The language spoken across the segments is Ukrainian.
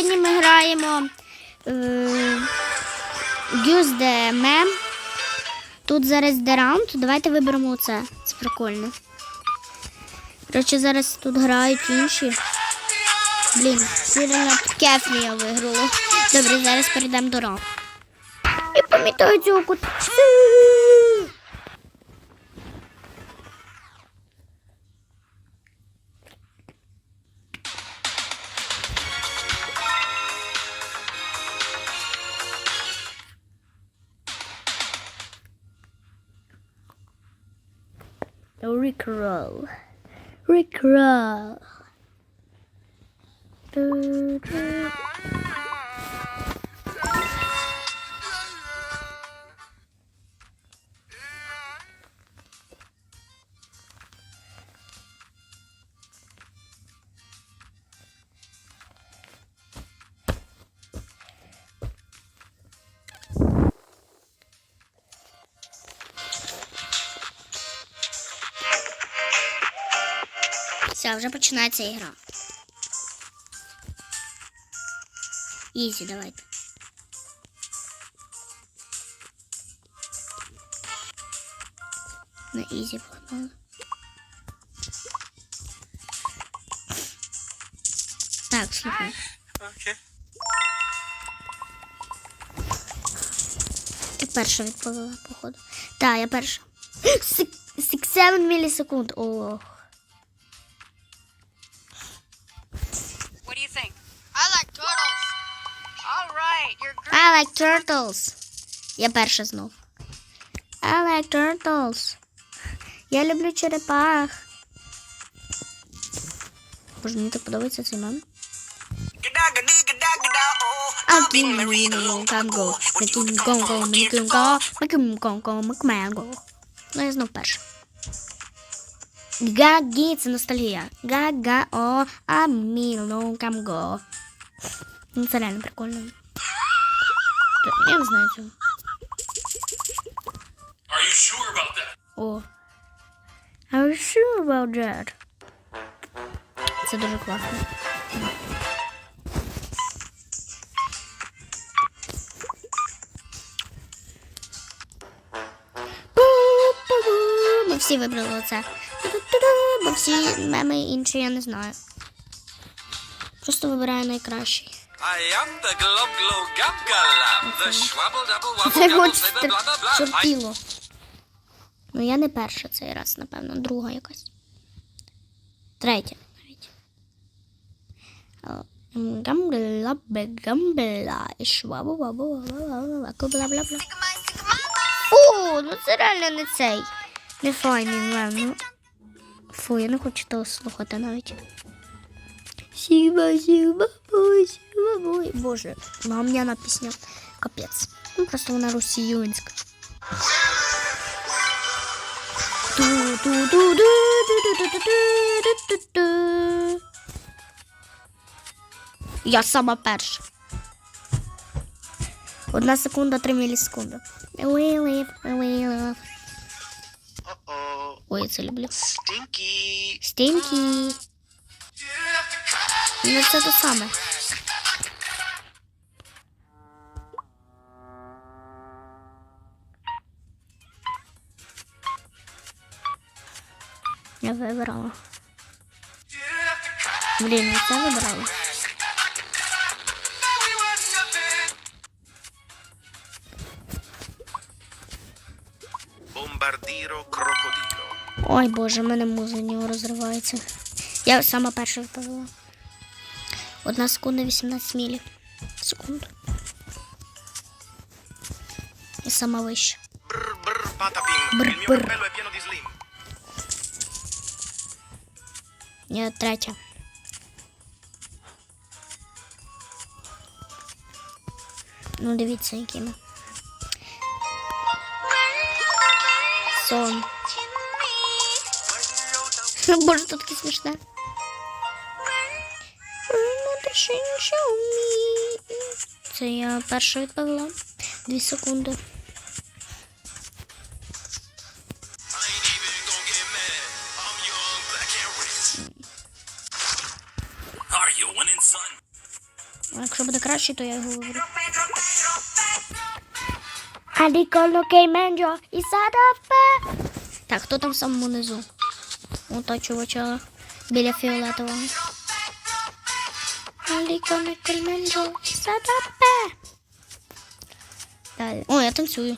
Сьогодні ми граємо е, Use. Тут зараз йде раунд. Давайте виберемо оце. Це прикольно. Коротше, зараз тут грають інші. Блін, сильно кефлія виграло. Добре, зараз перейдемо до раунду. І пам'ятаю цього кут. Rickroll. Rickroll. Все, вже починається ігра. Ізі, давайте. На ізі погнали. Так, слухай. Okay. Ти перша відповіла, походу. Так, я перша. 6-7 мілісекунд. Ох. like turtles. Я перша знов. I like turtles. Я люблю черепах. Боже, мені так подобається цей мем. Акін Маріно Канго, Макін Конго, Макін Конго, Макін Конго, Ну, я знов перша. Га-гі, це ностальгія. Га-га-о, а міло камго. Це реально прикольно. Я не знаю цього. Are you sure about that? О. Are you sure about that? Це дуже класно. Пу-пу-пу. Ми всі вибрали це. Бо всі меми інші я не знаю. Просто вибираю найкращий. Це хоч чортіло. Ну я не перша цей раз, напевно, друга якась. Третя навіть. Е, Гамбела, бегамбела, і швабу бабу бла бла бла О, ну це реально не цей. Не файний, ладно. Фу, я не хочу того слухати навіть. Сиба, сиба, бой, сиба, бой. Боже, ну, а у меня она капец. Ну, просто на Руси Юинск. Я сама перша. Одна секунда, три мілісекунди. Ой, я це люблю. Стінкі. Стінкі. Ну, це те саме. Я вибрала. Блін, я це вибрала. Bombardiro crocodilo. Ой, боже, в мене муза нього розривається. Я сама перша відповіла. Одна секунда 18 мили. Секунду. И сама вище. Бр-бр. Ні, третя. Ну, дивіться, якими. Сон. Боже, тут таке смішне. Це я перша відповіла. Дві секунди. якщо буде краще, то я його виберу. Аліколо кейменджо і садапе. Так, хто там в самому низу? Ота чувача біля фіолетового. Аліколо кейменджо садапе. Далі. О, я танцюю.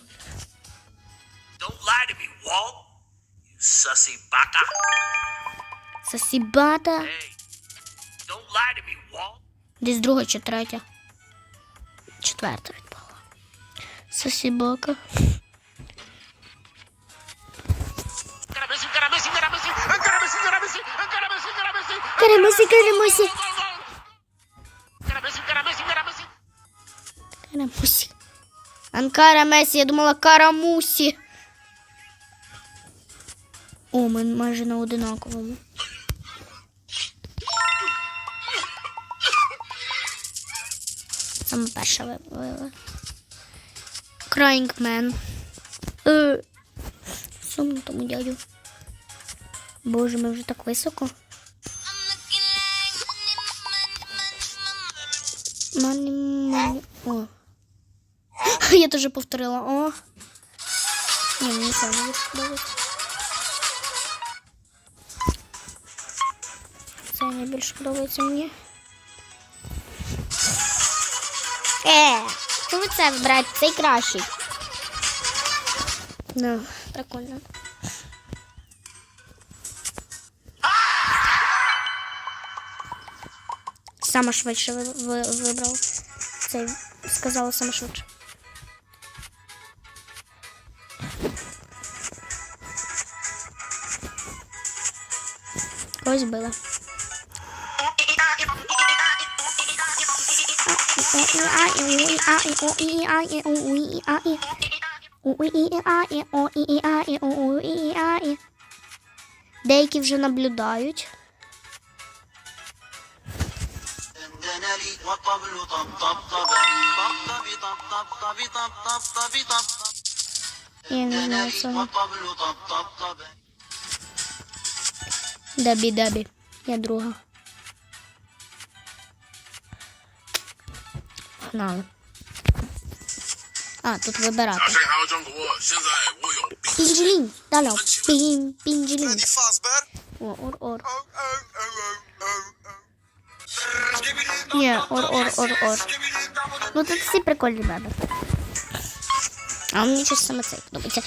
Don't lie to me, Walt. You sussy baka. Сосібата. Hey, don't lie to me, Walt. Десь друга чи третя. Четверта відпала. Сосібака. Карамусі, карамусі. Карамусі. Анкара Месі, я думала карамусі. О, ми майже на одинаковому. Саме перша вибила. Е, Сумно тому дядю. Боже, ми вже так високо. Мані, мані. О. Я теж повторила. О. Ні, мені це не сподобається. Це найбільше подобається мені. Е, ви це вибираєте? Цей кращий. Ну, прикольно. Саме швидше ви, ви, вибрав. Цей сказала саме швидше. розбила. Деякі вже наблюдають. Я не знаю цього. Дабі-дабі. Я друга. Погнали. А, тут вибирати. Пінджелін! Далі. Пін, пінджелін. О, ор, ор. Ні, ор, ор, ор, ор. Ну тут всі прикольні баби. А мені щось саме цей подобається.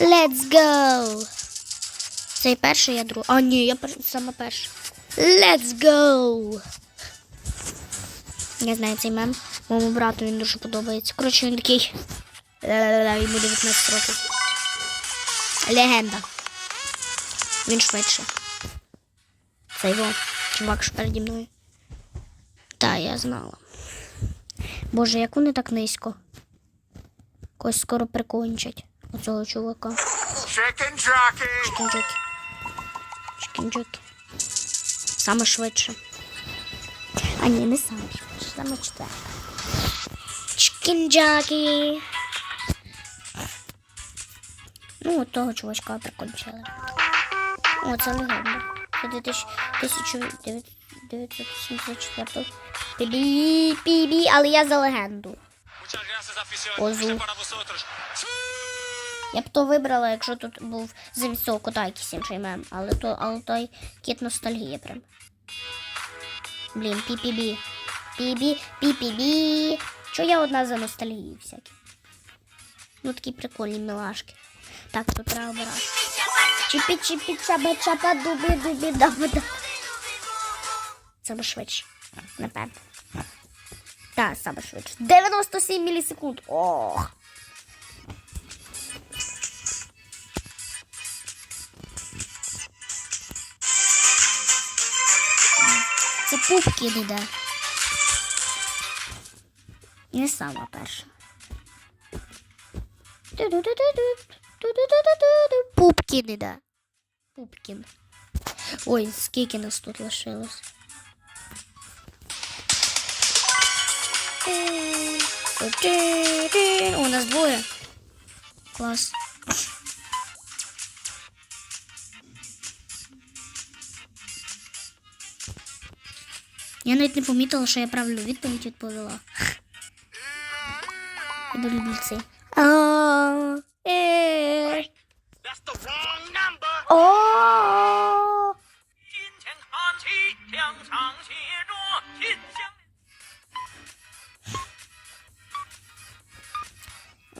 Let's go! Цей перший, я другий. А, ні, я пер... саме перший. Let's go! Я знаю цей мем. Моєму брату він дуже подобається. Коротше, він такий. Ля-ля-ля, Йому 19 років. Легенда. Він швидше. Це його чувак що переді мною. Та, я знала. Боже, як вони так низько. Когось скоро прикончать. Оцього чувака. Чікінджоки. Чікінджоки. Саме швидше. А ні, не саме швидше, саме четверте. Чікінджаки. Ну, от того чувачка прикончили. О, це легенда. Це 2000 1974. Пібі, пібі, але я за легенду. Озу. Я б то вибрала, якщо тут був замість цього кота якийсь інший мем. Але, то, але той кіт ностальгія прям. Блін, пі-пі-бі. Пі-бі, пі-пі-бі. Чого я одна за ностальгії всякі? Ну такі прикольні милашки. Так, тут треба обирати. чіпі чіпі чаба чапа Саме швидше, напевно. Так, саме швидше. 97 мілісекунд. Ох. Це Пупкін іде. Не сама перша. Пупкін іде. Пупкін. Ой, скільки нас тут лишилось. О, у нас двоє. Клас. Я навіть не помітила, що я правильну відповідь відповіла. Я дуже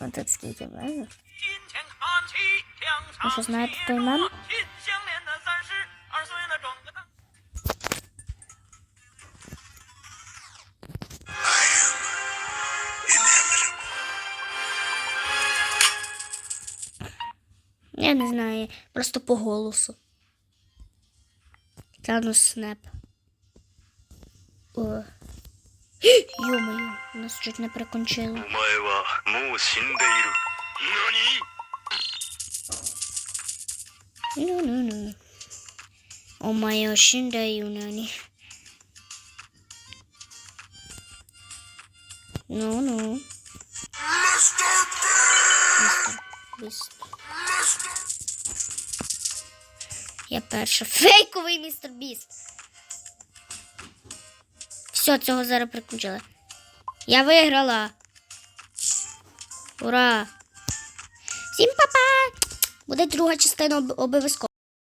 Вон тут скільки правильно? Ви що знаєте той мем? Я не знаю, просто по голосу. Танус Снеп. О. Йо-моє, нас чуть не прикончило. Ну-ну-ну. О Омайо шіндаю нані. Ну-ну. Я перший Фейковий містер Біст! Все, цього зараз приключили. Я виграла. Ура! Всім па-па! Буде друга частина обов'язково.